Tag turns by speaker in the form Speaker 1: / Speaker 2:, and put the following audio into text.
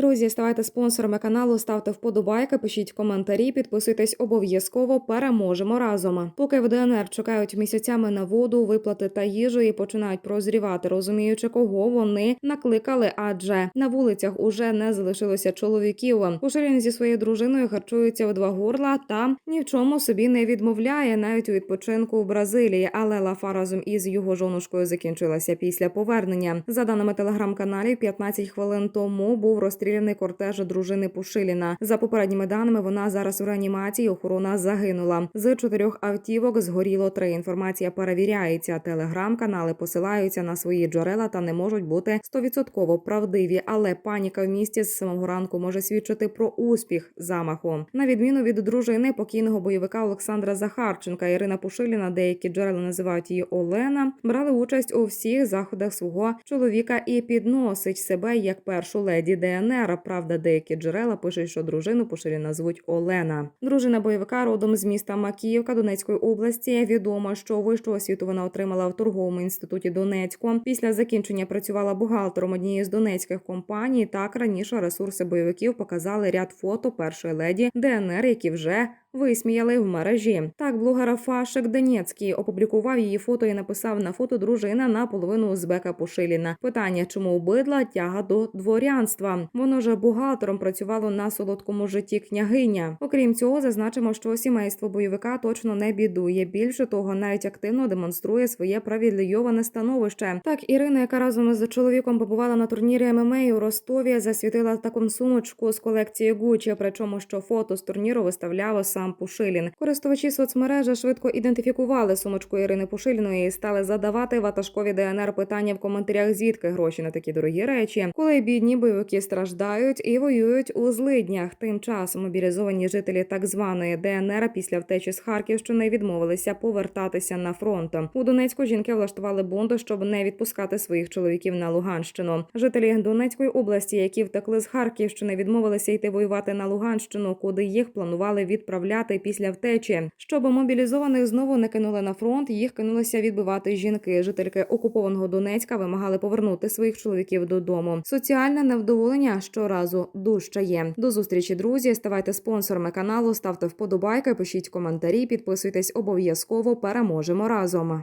Speaker 1: Друзі, ставайте спонсорами каналу, ставте вподобайки, пишіть коментарі, підписуйтесь обов'язково. Переможемо разом. Поки в ДНР чекають місяцями на воду, виплати та їжу і починають прозрівати, розуміючи, кого вони накликали. Адже на вулицях уже не залишилося чоловіків. Пушилін зі своєю дружиною харчується у два горла та ні в чому собі не відмовляє, навіть у відпочинку в Бразилії. Але лафа разом із його жонушкою закінчилася після повернення. За даними телеграм-каналів, 15 хвилин тому був розстріляний кортеж дружини Пушиліна. За попередніми даними, вона зараз в реанімації. Охорона загинула. З чотирьох автівок згоріло три. Інформація перевіряється. Телеграм-канали посилаються на свої джерела та не можуть бути стовідсотково правдиві. Але паніка в місті з самого ранку може свідчити про успіх замаху. На відміну від дружини покійного бойовика Олександра Захарченка, Ірина Пушиліна, деякі джерела називають її Олена, брали участь у всіх заходах свого чоловіка і підносить себе як першу леді ДНР. Правда, деякі джерела пишуть, що дружину Пушиліна звуть Олена. Дружина бойовика родом з міста Макіївка Донецької області. Відомо, що вищу освіту вона отримала в торговому інституті Донецьку. Після закінчення працювала бухгалтером однієї з донецьких компаній. Так раніше ресурси бойовиків показали ряд фото першої леді ДНР, які вже висміяли в мережі. Так, блогера Фашик Донецький опублікував її фото і написав на фото дружина наполовину узбека Пушиліна. Питання, чому обидла тяга до дворянства? Воно ж бухгалтером працювало на солодкому житті княгиня. Окрім цього, зазначимо, що сімейство бойовика точно не бідує. Більше того, навіть активно демонструє своє привілейоване становище. Так, Ірина, яка разом із чоловіком побувала на турнірі ММА у Ростові, засвітила таку сумочку з колекції Гуччі, причому що фото з турніру виставляв сам Пушилін. Користувачі соцмережі швидко ідентифікували сумочку Ірини Пушиліної і стали задавати ватажкові ДНР питання в коментарях, звідки гроші на такі дорогі речі, коли бідні бойовики страждають і воюють у злиднях. Тим часом мобілізовані жителі так званої ДНР після втечі з Харківщини відмовилися повертатися на фронт. У Донецьку жінки влаштували бунт, щоб не відпускати своїх чоловіків на Луганщину. Жителі Донецької області, які втекли з Харківщини, відмовилися йти воювати на Луганщину, куди їх планували відправляти після втечі. Щоб мобілізованих знову не кинули на фронт, їх кинулися відбивати жінки. Жительки окупованого Донецька вимагали повернути своїх чоловіків додому. Соціальне невдоволення щоразу дужчає. До зустрічі, друзі. Ставайте спонсорами каналу, ставте вподобайки, пишіть коментарі, підписуйтесь обов'язково. Переможемо разом.